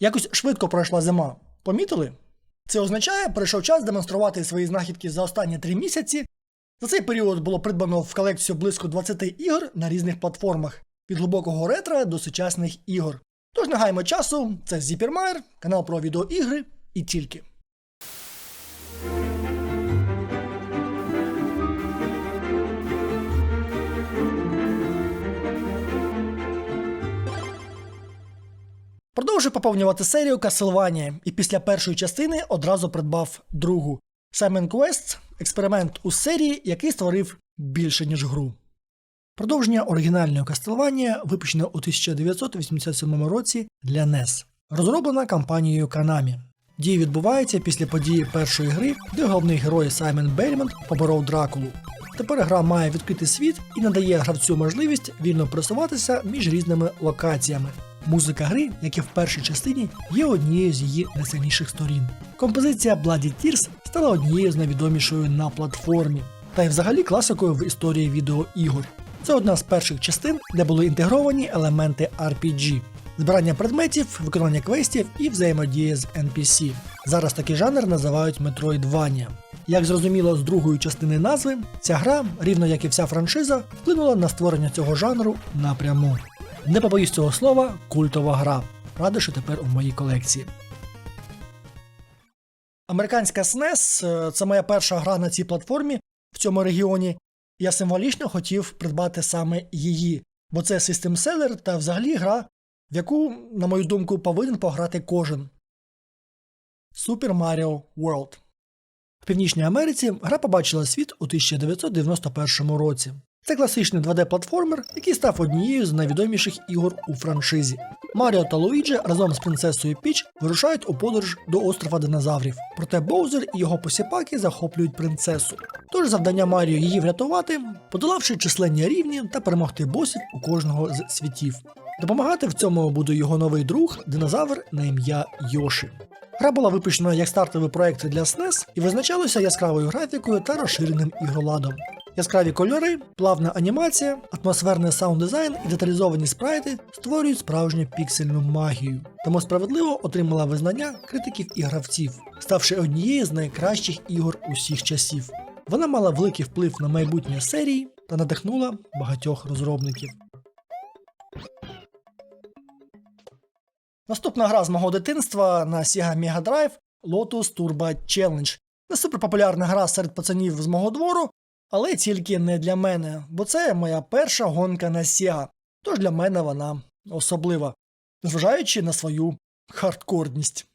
Якось швидко пройшла зима. Помітили? Це означає, прийшов час демонструвати свої знахідки за останні три місяці. За цей період було придбано в колекцію близько 20 ігор на різних платформах, від глибокого ретро до сучасних ігор. Тож не гаймо часу, це Зіпермайер, канал про відеоігри і тільки. Продовжив поповнювати серію Castlevania і після першої частини одразу придбав другу. Simon Quest – експеримент у серії, який створив більше, ніж гру. Продовження оригінальної Castlevania випущено у 1987 році для NES, розроблена компанією Konami. Дії відбуваються після події першої гри, де головний герой Саймон Бельмонт поборов Дракулу. Тепер гра має відкритий світ і надає гравцю можливість вільно пересуватися між різними локаціями. Музика гри, як і в першій частині, є однією з її найсильніших сторін. Композиція Bloody Tears стала однією з найвідомішою на платформі, та й взагалі класикою в історії відеоігор. Це одна з перших частин, де були інтегровані елементи RPG, збирання предметів, виконання квестів і взаємодія з NPC. Зараз такий жанр називають Metroidvania. Як зрозуміло з другої частини назви, ця гра, рівно як і вся франшиза, вплинула на створення цього жанру напряму. Не побоюсь цього слова, культова гра. Радий, що тепер у моїй колекції. Американська SNES е, – це моя перша гра на цій платформі в цьому регіоні. Я символічно хотів придбати саме її, бо це систем селер та взагалі гра, в яку, на мою думку, повинен пограти кожен. Super Mario World. В Північній Америці гра побачила світ у 1991 році. Це класичний 2D-платформер, який став однією з найвідоміших ігор у франшизі. Маріо та Луїджі разом з принцесою Піч вирушають у подорож до острова динозаврів. Проте Боузер і його посіпаки захоплюють принцесу. Тож завдання Маріо її врятувати, подолавши численні рівні та перемогти босів у кожного з світів. Допомагати в цьому буде його новий друг, динозавр на ім'я Йоші. Гра була випущена як стартовий проект для SNES і визначалася яскравою графікою та розширеним ігроладом. Яскраві кольори, плавна анімація, атмосферний саунд-дизайн і деталізовані спрайти створюють справжню піксельну магію, тому справедливо отримала визнання критиків і гравців, ставши однією з найкращих ігор усіх часів. Вона мала великий вплив на майбутнє серії та надихнула багатьох розробників. Наступна гра з мого дитинства на Sega Mega Drive Lotus Turbo Challenge. Не суперпопулярна гра серед пацанів з мого двору, але тільки не для мене, бо це моя перша гонка на Sega, тож для мене вона особлива, незважаючи на свою хардкорність.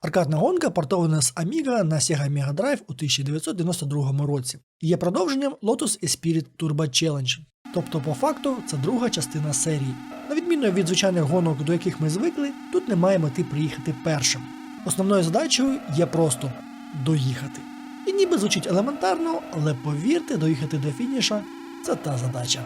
Аркадна гонка портована з Amiga на Sega Mega Drive у 1992 році і є продовженням Lotus Esprit Turbo Challenge. Тобто, по факту, це друга частина серії. На відміну від звичайних гонок, до яких ми звикли, тут немає мети приїхати першим. Основною задачею є просто доїхати. І ніби звучить елементарно, але повірте, доїхати до фініша це та задача.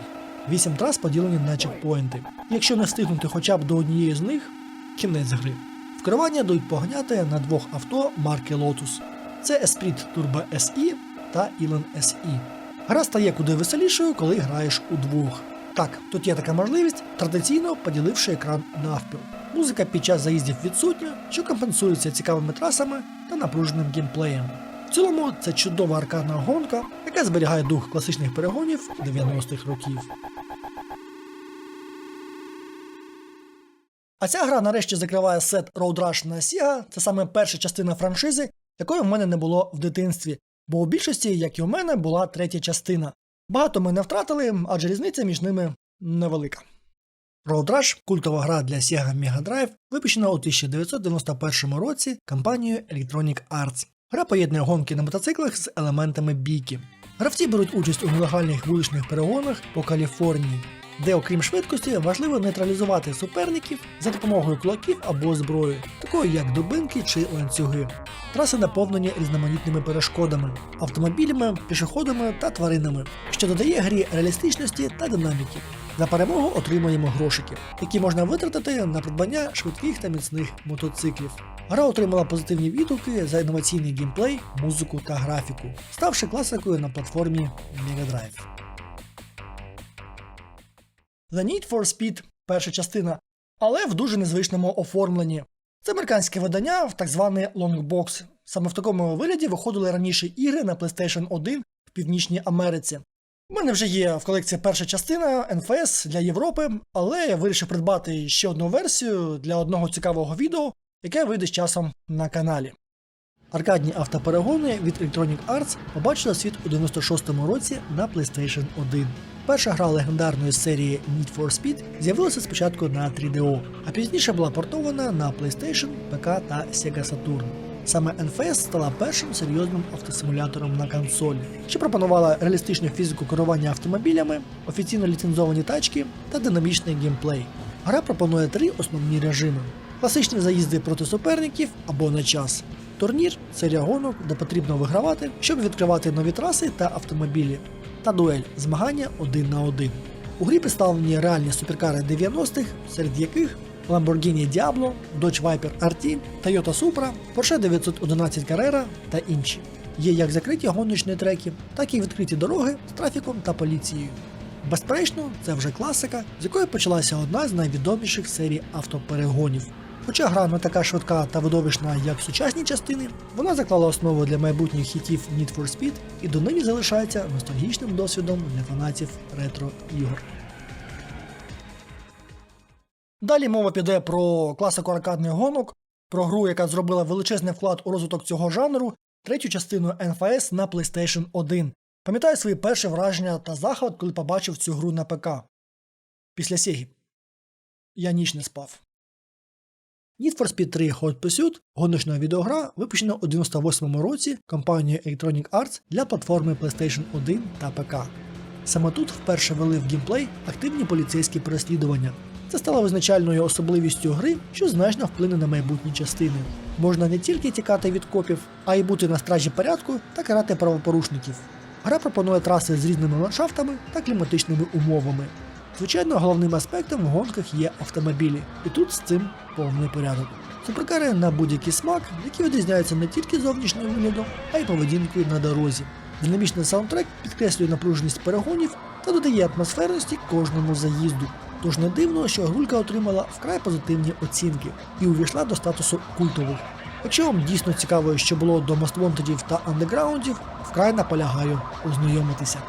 Вісім трас поділені на чекпоінти. Якщо не встигнути хоча б до однієї з них, кінець гри. В керування дають поганяти на двох авто марки Lotus. Це Esprit Turbo SE та Elan SE. Гра стає куди веселішою, коли граєш удвох. Так, тут є така можливість, традиційно поділивши екран навпіл. Музика під час заїздів відсутня, що компенсується цікавими трасами та напруженим геймплеєм. В цілому це чудова аркадна гонка, яка зберігає дух класичних перегонів 90-х років. А ця гра нарешті закриває сет Road Rush на Sega. Це саме перша частина франшизи, якої в мене не було в дитинстві, бо у більшості, як і у мене, була третя частина. Багато ми не втратили, адже різниця між ними невелика. Road Rush – культова гра для Sega Mega Drive, випущена у 1991 році компанією Electronic Arts. Гра поєднує гонки на мотоциклах з елементами бійки. Гравці беруть участь у нелегальних вуличних перегонах по Каліфорнії, де, окрім швидкості, важливо нейтралізувати суперників за допомогою кулаків або зброї, такої як дубинки чи ланцюги. Траси наповнені різноманітними перешкодами, автомобілями, пішоходами та тваринами, що додає грі реалістичності та динаміки. За перемогу отримуємо грошики, які можна витратити на придбання швидких та міцних мотоциклів. Гра отримала позитивні відгуки за інноваційний геймплей, музику та графіку, ставши класикою на платформі Mega Drive. The Need for Speed перша частина, але в дуже незвичному оформленні. Це американське видання в так званий лонгбокс. Саме в такому вигляді виходили раніше ігри на PlayStation 1 в Північній Америці. У мене вже є в колекції перша частина NFS для Європи, але я вирішив придбати ще одну версію для одного цікавого відео, яке вийде з часом на каналі. Аркадні автоперегони від Electronic Arts побачили світ у 96-му році на PlayStation 1. Перша гра легендарної серії Need for Speed з'явилася спочатку на 3DO, а пізніше була портована на PlayStation, ПК та Sega Saturn. Саме NFS стала першим серйозним автосимулятором на консолі, що пропонувала реалістичну фізику керування автомобілями, офіційно ліцензовані тачки та динамічний геймплей. Гра пропонує три основні режими: класичні заїзди проти суперників або на час. Турнір серія гонок, де потрібно вигравати, щоб відкривати нові траси та автомобілі. Та дуель змагання один на один. У грі представлені реальні суперкари 90-х, серед яких Lamborghini Diablo, Dodge Viper RT, Toyota Supra, Porsche 911 Carrera та інші. Є як закриті гоночні треки, так і відкриті дороги з трафіком та поліцією. Безперечно, це вже класика, з якої почалася одна з найвідоміших серій автоперегонів. Хоча гра не така швидка та видовищна, як сучасні частини, вона заклала основу для майбутніх хітів Need for Speed і донині залишається ностальгічним досвідом для фанатів ретро-ігор. Далі мова піде про класику аркадних гонок, про гру, яка зробила величезний вклад у розвиток цього жанру, третю частину NFS на PlayStation 1. Пам'ятаю свої перші враження та захват, коли побачив цю гру на ПК. Після Сегі. Я ніч не спав. Need for Speed 3 Hot Pursuit – гоночна відеогра, випущена у 98-му році компанією Electronic Arts для платформи PlayStation 1 та ПК. Саме тут вперше ввели в геймплей активні поліцейські переслідування. Це стало визначальною особливістю гри, що значно вплине на майбутні частини. Можна не тільки тікати від копів, а й бути на стражі порядку та карати правопорушників. Гра пропонує траси з різними ландшафтами та кліматичними умовами. Звичайно, головним аспектом в гонках є автомобілі, і тут з цим повний порядок. Суперкари на будь-який смак, які відрізняються не тільки зовнішнім виглядом, а й поведінкою на дорозі. Динамічний саундтрек підкреслює напруженість перегонів та додає атмосферності кожному заїзду. Тож не дивно, що грулька отримала вкрай позитивні оцінки і увійшла до статусу культових. Якщо вам дійсно цікаво, що було до Wantedів та андеграундів, вкрай наполягаю ознайомитися.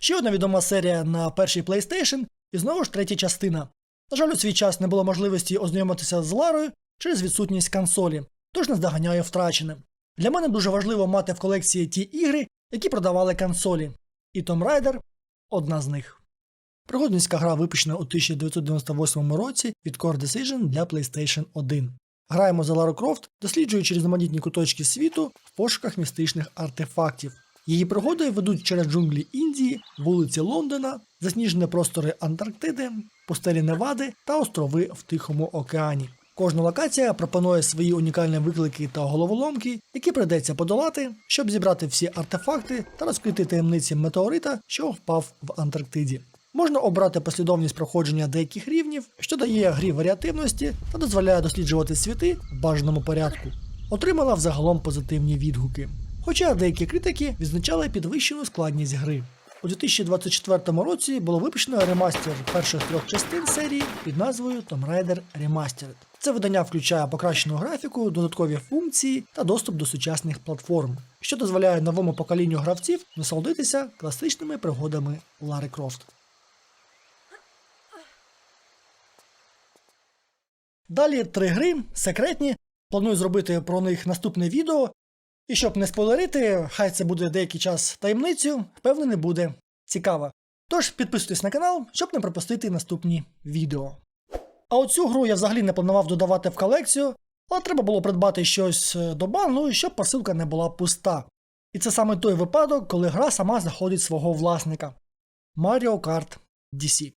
Ще одна відома серія на перший PlayStation і знову ж третя частина. На жаль, у свій час не було можливості ознайомитися з Ларою через відсутність консолі, тож не здоганяю втрачене. Для мене дуже важливо мати в колекції ті ігри, які продавали консолі, і Tomb Raider – одна з них. Пригодницька гра випущена у 1998 році від Core Decision для PlayStation 1. Граємо за Лару Крофт, досліджуючи різноманітні куточки світу в пошуках містичних артефактів. Її пригоди ведуть через джунглі Індії, вулиці Лондона, засніжені простори Антарктиди, пустелі Невади та острови в Тихому океані. Кожна локація пропонує свої унікальні виклики та головоломки, які прийдеться подолати, щоб зібрати всі артефакти та розкрити таємниці метеорита, що впав в Антарктиді. Можна обрати послідовність проходження деяких рівнів, що дає грі варіативності та дозволяє досліджувати світи в бажаному порядку. Отримала взагалом позитивні відгуки. Хоча деякі критики відзначали підвищену складність гри. У 2024 році було випущено ремастер перших трьох частин серії під назвою Tomb Raider Remastered. Це видання включає покращену графіку, додаткові функції та доступ до сучасних платформ, що дозволяє новому поколінню гравців насолодитися класичними пригодами Лари Крофт. Далі три гри секретні. Планую зробити про них наступне відео. І щоб не спойлерити, хай це буде деякий час таємницею, впевнений, буде цікаво. Тож підписуйтесь на канал, щоб не пропустити наступні відео. А оцю гру я взагалі не планував додавати в колекцію, але треба було придбати щось е, до бану, щоб посилка не була пуста. І це саме той випадок, коли гра сама знаходить свого власника Mario Kart DC.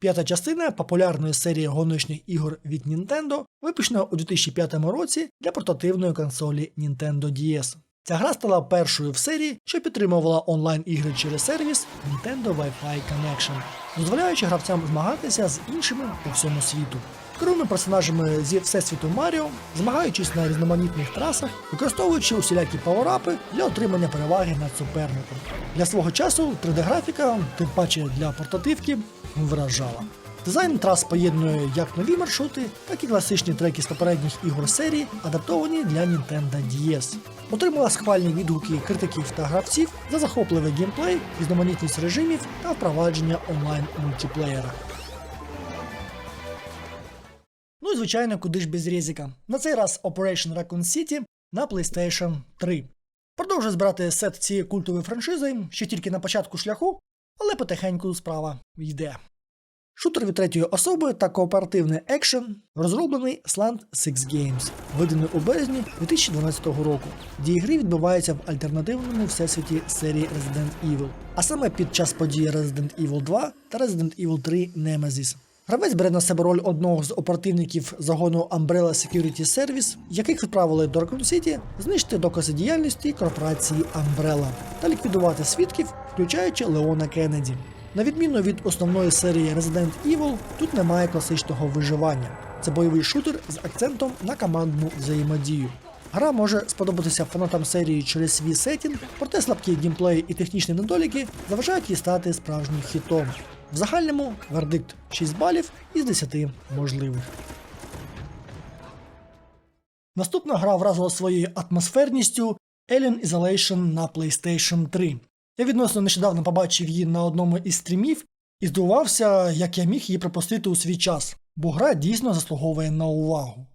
П'ята частина популярної серії гоночних ігор від Nintendo випущена у 2005 році для портативної консолі Nintendo DS. Ця гра стала першою в серії, що підтримувала онлайн-ігри через сервіс Nintendo Wi-Fi Connection, дозволяючи гравцям змагатися з іншими по всьому світу. Керуємо персонажами зі всесвіту Маріо, змагаючись на різноманітних трасах, використовуючи усілякі паверапи для отримання переваги над суперником. Для свого часу 3D-графіка, тим паче для портативки, вражала. Дизайн трас поєднує як нові маршрути, так і класичні треки з попередніх ігор серії, адаптовані для Nintendo DS. Отримала схвальні відгуки критиків та гравців за захопливий геймплей, різноманітність режимів та впровадження онлайн мультиплеєра. Ну і звичайно, куди ж без Резіка. На цей раз Operation Raccoon City на PlayStation 3. Продовжує збирати сет цієї культової франшизи, ще тільки на початку шляху, але потихеньку справа йде. Шутер від третьої особи та кооперативний екшен розроблений Slant Six Games, виданий у березні 2012 року. Дії гри відбуваються в альтернативному всесвіті серії Resident Evil, а саме під час події Resident Evil 2 та Resident Evil 3 Nemesis. Гравець бере на себе роль одного з оперативників загону Umbrella Security Service, яких відправили до Raccoon City знищити докази діяльності корпорації Umbrella та ліквідувати свідків, включаючи Леона Кеннеді. На відміну від основної серії Resident Evil, тут немає класичного виживання. Це бойовий шутер з акцентом на командну взаємодію. Гра може сподобатися фанатам серії через свій сетінг, проте слабкі геймплей і технічні недоліки заважають їй стати справжнім хітом. В загальному вердикт 6 балів із 10 можливих. Наступна гра вразила своєю атмосферністю Alien Isolation на PlayStation 3. Я відносно нещодавно побачив її на одному із стрімів і здивувався, як я міг її пропустити у свій час, бо гра дійсно заслуговує на увагу.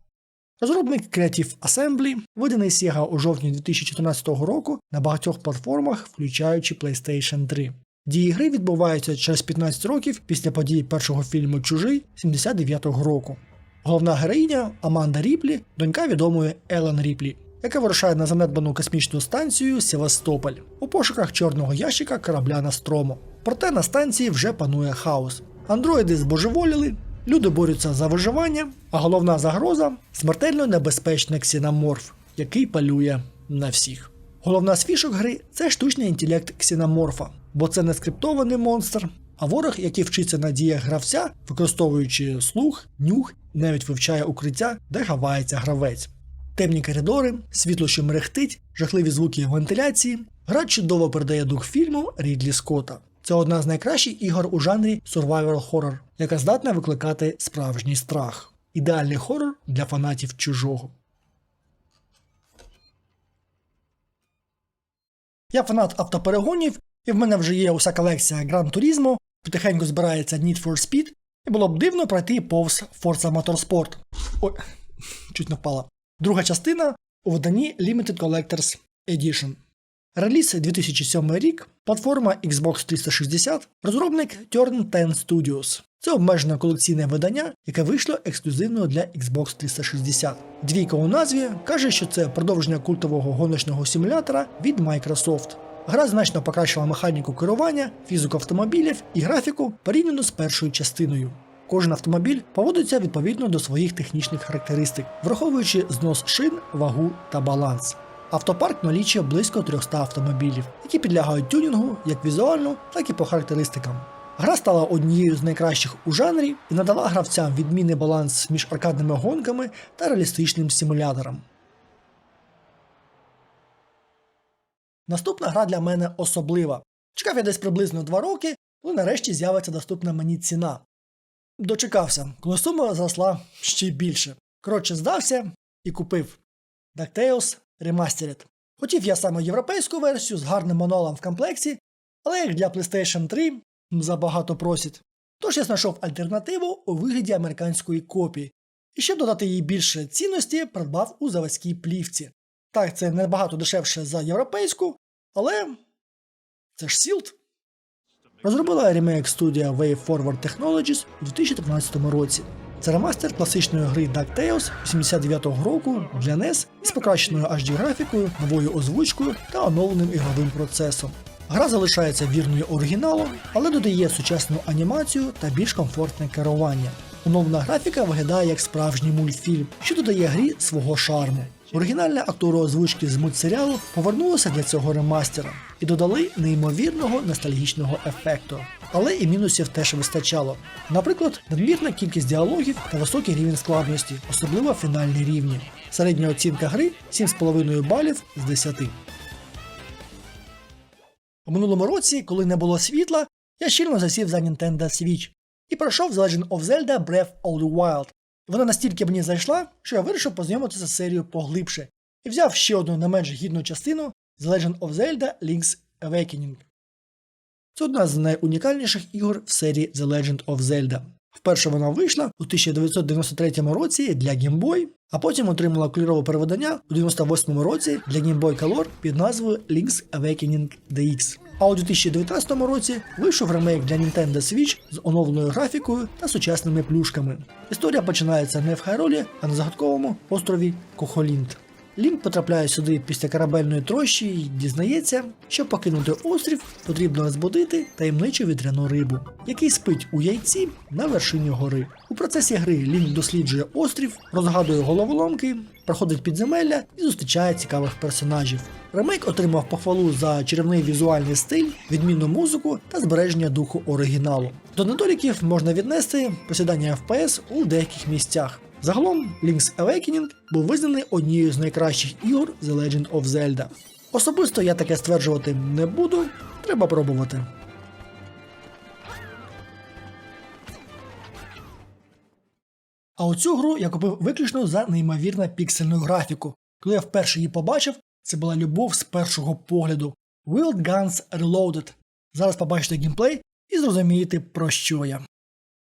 Розробник Creative Assembly виданий Sega у жовтні 2014 року на багатьох платформах, включаючи PlayStation 3. Дії гри відбуваються через 15 років після подій першого фільму Чужий 79-го року. Головна героїня Аманда Ріплі, донька відомої Елен Ріплі, яка вирушає на занедбану космічну станцію Севастополь у пошуках чорного ящика корабля Настромо. Проте на станції вже панує хаос. Андроїди збожеволіли, люди борються за виживання, а головна загроза смертельно небезпечний ксіноморф, який палює на всіх. Головна з фішок гри це штучний інтелект ксіноморфа, бо це не скриптований монстр, а ворог, який вчиться на діях гравця, використовуючи слух, нюх навіть вивчає укриття, де ховається гравець. Темні коридори, світло, що мерехтить, жахливі звуки вентиляції. Гра чудово передає дух фільму Рідлі Скотта. Це одна з найкращих ігор у жанрі survival horror, яка здатна викликати справжній страх. Ідеальний хорор для фанатів чужого. Я фанат автоперегонів, і в мене вже є уся колекція Gran Turismo, потихеньку збирається Need for Speed, і було б дивно пройти повз Forza Motorsport. Ой, чуть не впала. Друга частина у виданні Limited Collectors Edition. Реліз 2007 рік, платформа Xbox 360, розробник Turn 10 Studios. Це обмежене колекційне видання, яке вийшло ексклюзивно для Xbox 360. Двійка у назві каже, що це продовження культового гоночного симулятора від Microsoft. Гра значно покращила механіку керування, фізику автомобілів і графіку порівняно з першою частиною. Кожен автомобіль поводиться відповідно до своїх технічних характеристик, враховуючи знос шин, вагу та баланс. Автопарк налічує близько 300 автомобілів, які підлягають тюнінгу як візуально, так і по характеристикам. Гра стала однією з найкращих у жанрі і надала гравцям відмінний баланс між аркадними гонками та реалістичним симулятором. Наступна гра для мене особлива. Чекав я десь приблизно 2 роки, коли нарешті з'явиться доступна мені ціна. Дочекався, коли сума зросла ще більше. Коротше, здався і купив DuckTales Remastered. Хотів я саме європейську версію з гарним монолом в комплекті, але як для PlayStation 3 забагато просять. Тож я знайшов альтернативу у вигляді американської копії, і щоб додати їй більше цінності, придбав у заводській плівці. Так, це набагато дешевше за європейську, але це ж Сілд. Розробила ремейк студія Way Forward Technologies у 2013 році. Це ремастер класичної гри DuckTales 89-го року для NES із покращеною HD графікою, новою озвучкою та оновленим ігровим процесом. Гра залишається вірною оригіналу, але додає сучасну анімацію та більш комфортне керування. Оновлена графіка виглядає як справжній мультфільм, що додає грі свого шарму. Оригінальні актори озвучки з мультсеріалу повернулися для цього ремастера і додали неймовірного ностальгічного ефекту. Але і мінусів теж вистачало. Наприклад, надмірна кількість діалогів та високий рівень складності, особливо фінальні рівні. Середня оцінка гри 7,5 балів з 10. У минулому році, коли не було світла, я щільно засів за Nintendo Switch і пройшов The Legend of Zelda Breath of the Wild. Вона настільки мені зайшла, що я вирішив познайомитися з серією поглибше і взяв ще одну не менш гідну частину The Legend of Zelda Link's Awakening. Це одна з найунікальніших ігор в серії The Legend of Zelda. Вперше вона вийшла у 1993 році для Game Boy, а потім отримала кольорове переведення у 98 році для Game Boy Color під назвою Link's Awakening DX. А у 2019 році вийшов ремейк для Nintendo Switch з оновленою графікою та сучасними плюшками. Історія починається не в Хайролі, а на загадковому острові Кохолінт. Лінк потрапляє сюди після корабельної трощі і дізнається, що покинути острів потрібно розбудити таємничу вітряну рибу, який спить у яйці на вершині гори. У процесі гри Лінк досліджує острів, розгадує головоломки, проходить підземелля і зустрічає цікавих персонажів. Ремейк отримав похвалу за чарівний візуальний стиль, відмінну музику та збереження духу оригіналу. До недоліків можна віднести посідання FPS у деяких місцях. Загалом Link's Awakening був визнаний однією з найкращих ігор The Legend of Zelda. Особисто я таке стверджувати не буду, треба пробувати. А оцю гру я купив виключно за неймовірно піксельну графіку. Коли я вперше її побачив, це була любов з першого погляду. Wild Guns Reloaded. Зараз побачите геймплей і зрозумієте про що я.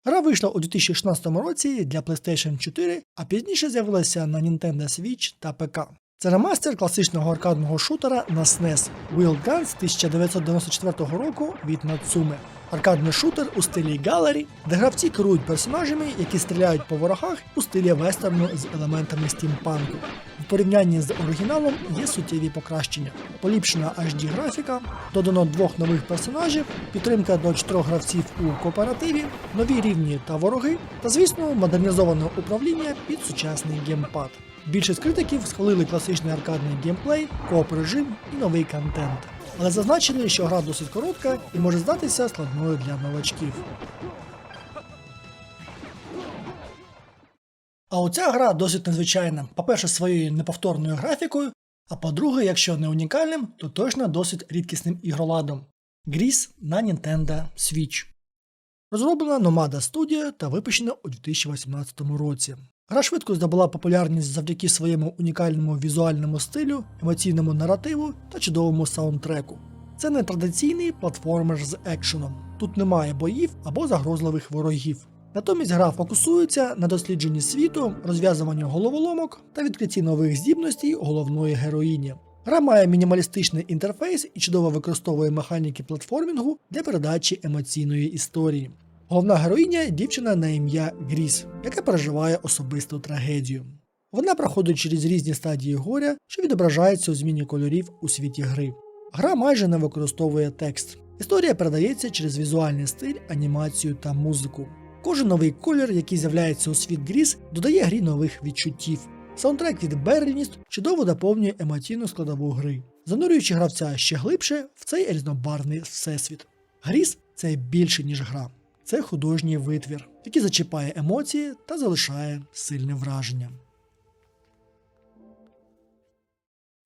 Гра вийшла у 2016 році для PlayStation 4, а пізніше з'явилася на Nintendo Switch та ПК. Це ремастер класичного аркадного шутера на SNES Wild Guns 1994 року від Natsume. Аркадний шутер у стилі Gallery, де гравці керують персонажами, які стріляють по ворогах у стилі вестерну з елементами стімпанку. В порівнянні з оригіналом є суттєві покращення. Поліпшена HD графіка, додано двох нових персонажів, підтримка до чотирьох гравців у кооперативі, нові рівні та вороги, та, звісно, модернізоване управління під сучасний геймпад. Більшість критиків схвалили класичний аркадний геймплей, кооп режим і новий контент. Але зазначили, що гра досить коротка і може здатися складною для новачків. А оця гра досить незвичайна. По-перше, своєю неповторною графікою, а по-друге, якщо не унікальним, то точно досить рідкісним ігроладом. Гріс на Nintendo Switch. Розроблена Nomada Studio та випущена у 2018 році. Гра швидко здобула популярність завдяки своєму унікальному візуальному стилю, емоційному наративу та чудовому саундтреку. Це не традиційний платформер з екшеном. Тут немає боїв або загрозливих ворогів. Натомість гра фокусується на дослідженні світу, розв'язуванні головоломок та відкритті нових здібностей головної героїні. Гра має мінімалістичний інтерфейс і чудово використовує механіки платформінгу для передачі емоційної історії. Головна героїня дівчина на ім'я Гріс, яка переживає особисту трагедію. Вона проходить через різні стадії горя, що відображаються у зміні кольорів у світі гри. Гра майже не використовує текст. Історія передається через візуальний стиль, анімацію та музику. Кожен новий колір, який з'являється у світ Гріс, додає грі нових відчуттів. Саундтрек від Берлініст чудово доповнює емоційну складову гри, занурюючи гравця ще глибше в цей різнобарвний всесвіт. Гріс це більше, ніж гра. Це художній витвір, який зачіпає емоції та залишає сильне враження.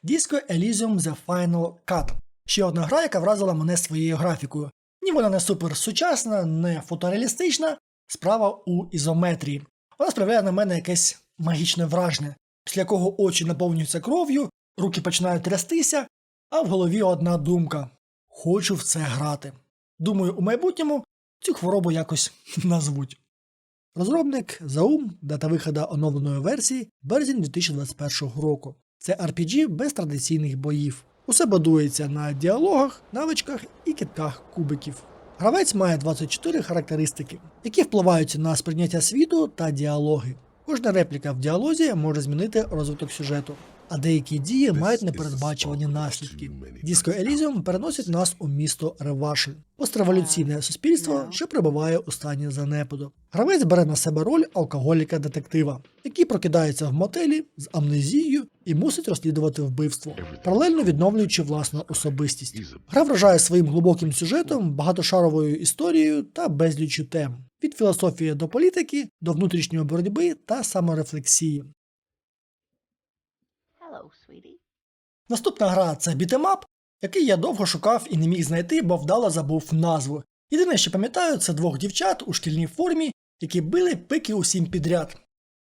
Disco Elysium The Final Cut. Ще одна гра, яка вразила мене своєю графікою. Ні, вона не супер сучасна, не фотореалістична, справа у ізометрії. Вона справляє на мене якесь магічне враження, після якого очі наповнюються кров'ю, руки починають трястися, а в голові одна думка: хочу в це грати. Думаю, у майбутньому цю хворобу якось назвуть. Розробник Zaum, дата виходу оновленої версії березень 2021 року. Це RPG без традиційних боїв. Усе будується на діалогах, навичках і китках кубиків. Гравець має 24 характеристики, які впливають на сприйняття світу та діалоги. Кожна репліка в діалозі може змінити розвиток сюжету, а деякі дії мають непередбачувані наслідки. Диско Елізіум переносить нас у місто Ревашель, постреволюційне суспільство, що перебуває у стані занепаду. Гравець бере на себе роль алкоголіка-детектива, який прокидається в мотелі з амнезією і мусить розслідувати вбивство, паралельно відновлюючи власну особистість. Гра вражає своїм глибоким сюжетом, багатошаровою історією та безліччю тем від філософії до політики, до внутрішньої боротьби та саморефлексії. Наступна гра це бітемап, який я довго шукав і не міг знайти, бо вдало забув назву. Єдине, що пам'ятаю, це двох дівчат у шкільній формі, які били пики усім підряд,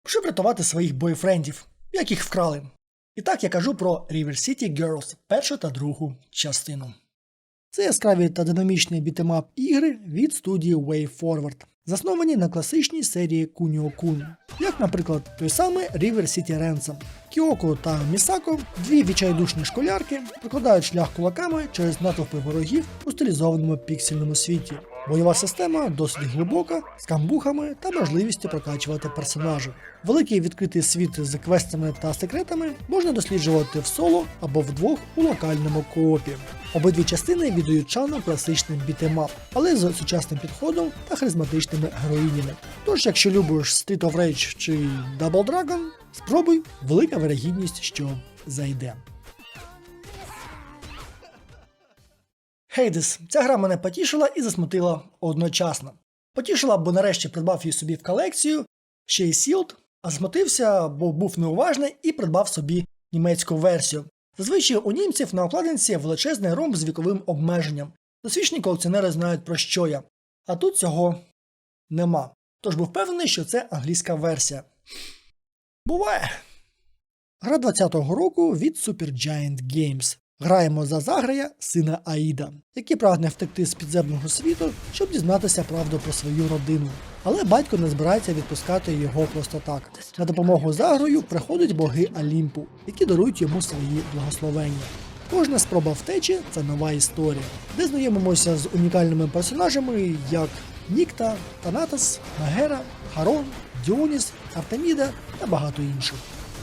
щоб рятувати своїх бойфрендів, як їх вкрали. І так я кажу про River City Girls, першу та другу частину. Це яскраві та динамічні бітемап ігри від студії WayForward, засновані на класичній серії Куніо Кун, як, наприклад, той самий River City Ransom. Кіоко та Місако, дві відчайдушні школярки, прокладають шлях кулаками через натовпи ворогів у стилізованому піксельному світі. Бойова система досить глибока, з камбухами та можливістю прокачувати персонажів. Великий відкритий світ з квестами та секретами можна досліджувати в соло або вдвох у локальному коопі. Обидві частини віддають шану класичним бітемап, але з сучасним підходом та харизматичними героїнями. Тож, якщо любиш Street of Rage чи Double Dragon, спробуй, велика вирогідність, що зайде. Хейдес. Ця гра мене потішила і засмутила одночасно. Потішила, бо нарешті придбав її собі в колекцію, ще й Sealed, а засмутився, бо був неуважний і придбав собі німецьку версію. Зазвичай у німців на обкладинці величезний ромб з віковим обмеженням. Досвідчені колекціонери знають про що я. А тут цього нема. Тож був впевнений, що це англійська версія. Буває. Гра 20-го року від Supergiant Games. Граємо за Заграя, сина Аїда, який прагне втекти з підземного світу, щоб дізнатися правду про свою родину. Але батько не збирається відпускати його просто так. На допомогу Загрою приходять боги Олімпу, які дарують йому свої благословення. Кожна спроба втечі це нова історія, де знайомимося з унікальними персонажами, як Нікта, Танатос, Магера, Харон, Діоніс, Артеміда та багато інших.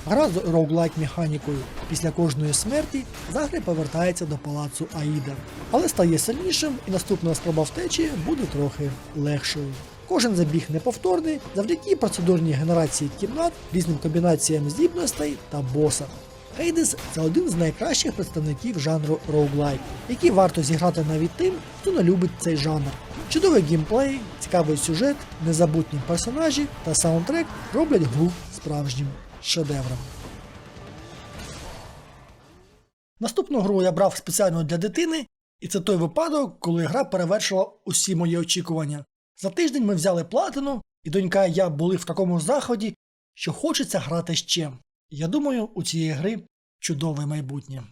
Гра з роуглайк механікою. Після кожної смерті Загри повертається до палацу Аїда, але стає сильнішим і наступна спроба втечі буде трохи легшою. Кожен забіг неповторний завдяки процедурній генерації кімнат, різним комбінаціям здібностей та боса. Hades – це один з найкращих представників жанру роуглайк, який варто зіграти навіть тим, хто не любить цей жанр. Чудовий геймплей, цікавий сюжет, незабутні персонажі та саундтрек роблять гру справжнім шедевром. Наступну гру я брав спеціально для дитини, і це той випадок, коли гра перевершила усі мої очікування. За тиждень ми взяли платину, і донька і я були в такому заході, що хочеться грати ще. Я думаю, у цієї гри чудове майбутнє.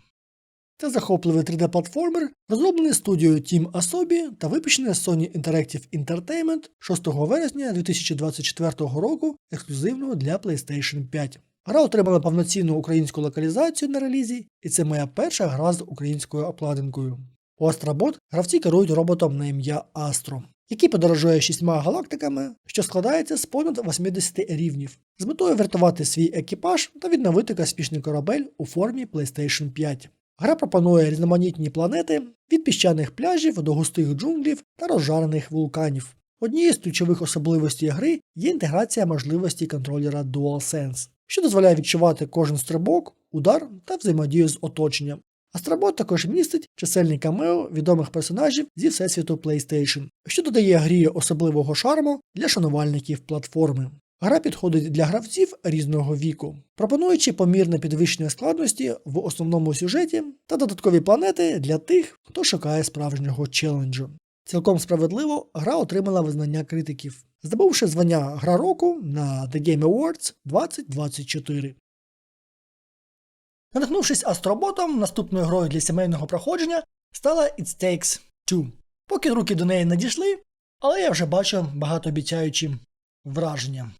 Це захопливий 3D-платформер, розроблений студією Team Asobi та випущений Sony Interactive Entertainment 6 вересня 2024 року ексклюзивно для PlayStation 5. Гра отримала повноцінну українську локалізацію на релізі, і це моя перша гра з українською обкладинкою. У Astrobot гравці керують роботом на ім'я Астро, який подорожує шістьма галактиками, що складається з понад 80 рівнів, з метою врятувати свій екіпаж та відновити космічний корабель у формі PlayStation 5. Гра пропонує різноманітні планети від піщаних пляжів до густих джунглів та розжарених вулканів. Однією з ключових особливостей гри є інтеграція можливості контролера DualSense, що дозволяє відчувати кожен стрибок, удар та взаємодію з оточенням. Астробот також містить чисельні камео відомих персонажів зі всесвіту PlayStation, що додає грі особливого шарму для шанувальників платформи. Гра підходить для гравців різного віку, пропонуючи помірне підвищення складності в основному сюжеті та додаткові планети для тих, хто шукає справжнього челенджу. Цілком справедливо гра отримала визнання критиків, здобувши звання Гра року на The Game Awards 2024. Надихнувшись астроботом, наступною грою для сімейного проходження стала It Takes Two. Поки руки до неї не дійшли, але я вже бачу багатообіцяючі враження.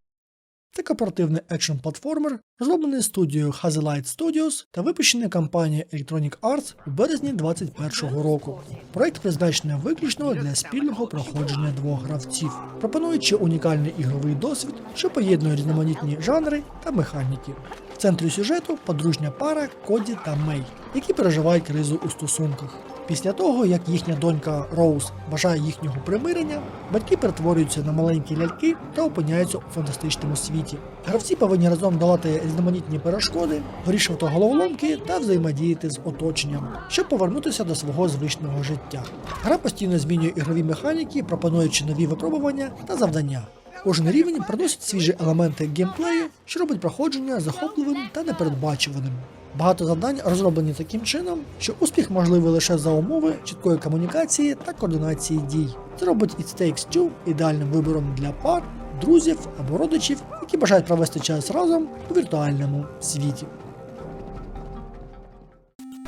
Це кооперативний екшн платформер, розроблений студією Hazelight Studios та випущений компанією Electronic Arts у березні 2021 року. Проект призначений виключно для спільного проходження двох гравців, пропонуючи унікальний ігровий досвід, що поєднує різноманітні жанри та механіки. В центрі сюжету подружня пара Коді та Мей, які переживають кризу у стосунках. Після того, як їхня донька Роуз бажає їхнього примирення, батьки перетворюються на маленькі ляльки та опиняються у фантастичному світі. Гравці повинні разом долати різноманітні перешкоди, вирішувати головоломки та взаємодіяти з оточенням, щоб повернутися до свого звичного життя. Гра постійно змінює ігрові механіки, пропонуючи нові випробування та завдання. Кожен рівень приносить свіжі елементи геймплею, що робить проходження захопливим та непередбачуваним. Багато завдань розроблені таким чином, що успіх можливий лише за умови чіткої комунікації та координації дій. Це робить It Takes Two ідеальним вибором для пар, друзів або родичів, які бажають провести час разом у віртуальному світі.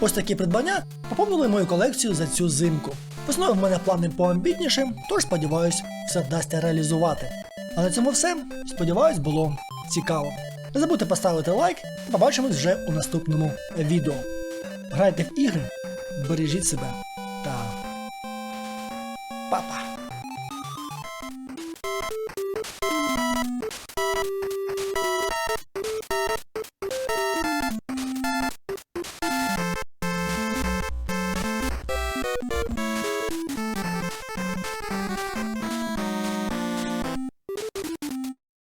Ось такі придбання поповнили мою колекцію за цю зимку. Весною в мене плани поамбітніші, тож сподіваюсь, все вдасться реалізувати. А на цьому все. Сподіваюсь, було цікаво. Не забудьте поставити лайк і побачимось вже у наступному відео. Грайте в ігри, бережіть себе!